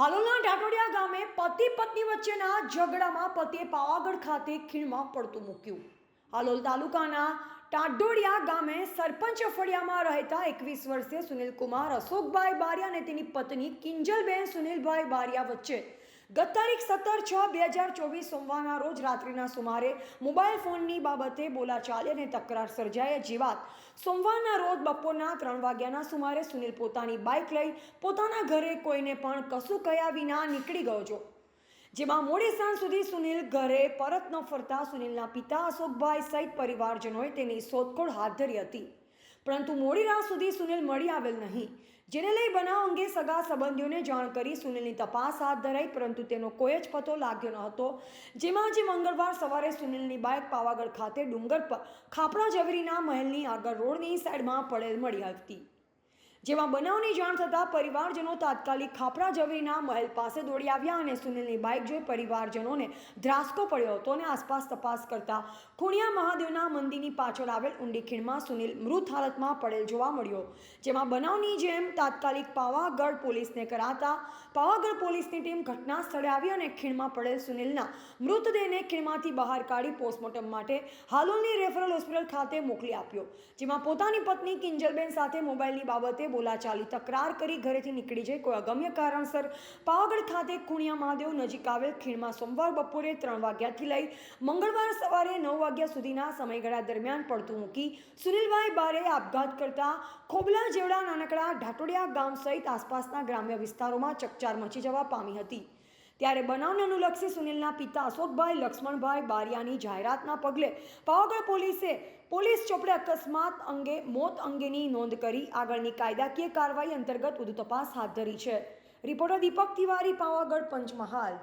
હાલોલના ઢાટોડિયા ગામે પતિ પત્ની વચ્ચેના ઝઘડામાં પતિએ પાવાગઢ ખાતે ખીણમાં પડતું મૂક્યું. હાલોલ તાલુકાના ટાડોડિયા ગામે સરપંચ ફળિયામાં રહેતા એકવીસ વર્ષીય સુનિલકુમાર અશોકભાઈ બારિયા અને તેની પત્ની કિંજલબેન સુનિલભાઈ બારિયા વચ્ચે ગત તારીખ સત્તર છ બે હજાર ચોવીસ સોમવારના રોજ રાત્રિના સુમારે મોબાઈલ ફોનની બાબતે બોલાચાલી અને તકરાર સર્જાય. જે વાત, સોમવારના રોજ બપોરના ત્રણ વાગ્યાના સુમારે સુનિલ પોતાની બાઇક લઈ પોતાના ઘરે કોઈને પણ કશું કહ્યા વિના નીકળી ગયો છો જેમાં મોડી સાંજ સુધી સુનિલ ઘરે પરત ન ફરતા સુનિલના પિતા અશોકભાઈ સહિત પરિવારજનોએ તેની શોધખોળ હાથ ધરી હતી. પરંતુ મોડી રાત સુધી સુનિલ મળી આવેલ નહીં. જેને લઈ બનાવ અંગે સગા સંબંધીઓને જાણ કરી સુનિલની તપાસ હાથ ધરાઈ, પરંતુ તેનો કોઈ જ પતો લાગ્યો ન હતો. જેમાં આજે મંગળવાર સવારે સુનિલની બાઇક પાવાગઢ ખાતે ડુંગર પર ખાપરા ઝવેરીના મહેલની આગળ રોડની સાઈડમાં પડેલ મળી હતી જેમાં બનાવની જાણ થતાં પરિવારજનો તાત્કાલિક ખાપરા ઝવેરીના મહેલ પાસે દોડી આવ્યા અને સુનિલની બાઇક જોઈ પરિવારજનોને ધ્રાસકો પડ્યો હતો અને આસપાસ તપાસ કરતા ખુણિયા મહાદેવના મંદિરની પાછળ આવેલ ઊંડી ખીણમાં સુનિલ મૃત હાલતમાં પડેલ જોવા મળ્યો. જેમાં બનાવની જેમ તાત્કાલિક પાવાગઢ પોલીસને કરાતા પાવાગઢ પોલીસની ટીમ ઘટના સ્થળે આવી અને ખીણમાં પડેલ સુનિલના મૃતદેહને ખીણમાંથી બહાર કાઢી પોસ્ટમોર્ટમ માટે હાલોલની રેફરલ હોસ્પિટલ ખાતે મોકલી આપ્યો. જેમાં પોતાની પત્ની કિંજલબેન સાથે મોબાઈલની બાબતે બોલાચાલી તકરાર કરી ઘરેથી નીકળી જઈ કોઈ અગમ્ય કારણસર પાવાગઢ ખાતે ખુણિયા મહાદેવ નજીક આવેલ ખીણમાં સોમવાર બપોરે ત્રણ વાગ્યાથી લઈ મંગળવાર સવારે નવ વાગ્યા સુધીના સમયગાળા દરમિયાન પડતું મૂકી સુનિલભાઈ બારે આપઘાત કરતા ખોબલા જેવડા નાનકડા ઢાટોડિયા ગામ સહિત આસપાસના ગ્રામ્ય વિસ્તારોમાં ચકચાર મચી જવા પામી હતી. ત્યારે બનાવને અનુલક્ષી સુનિલના પિતા અશોકભાઈ, લક્ષ્મણભાઈ બારિયાની જાહેરાતના પગલે પાવાગઢ પોલીસે પોલીસ ચોપડે અકસ્માત અંગે મોત અંગેની નોંધ કરી આગળની કાયદાકીય કાર્યવાહી અંતર્ગત વધુ તપાસ હાથ ધરી છે. રિપોર્ટર દીપક તિવારી, પાવાગઢ પંચમહાલ.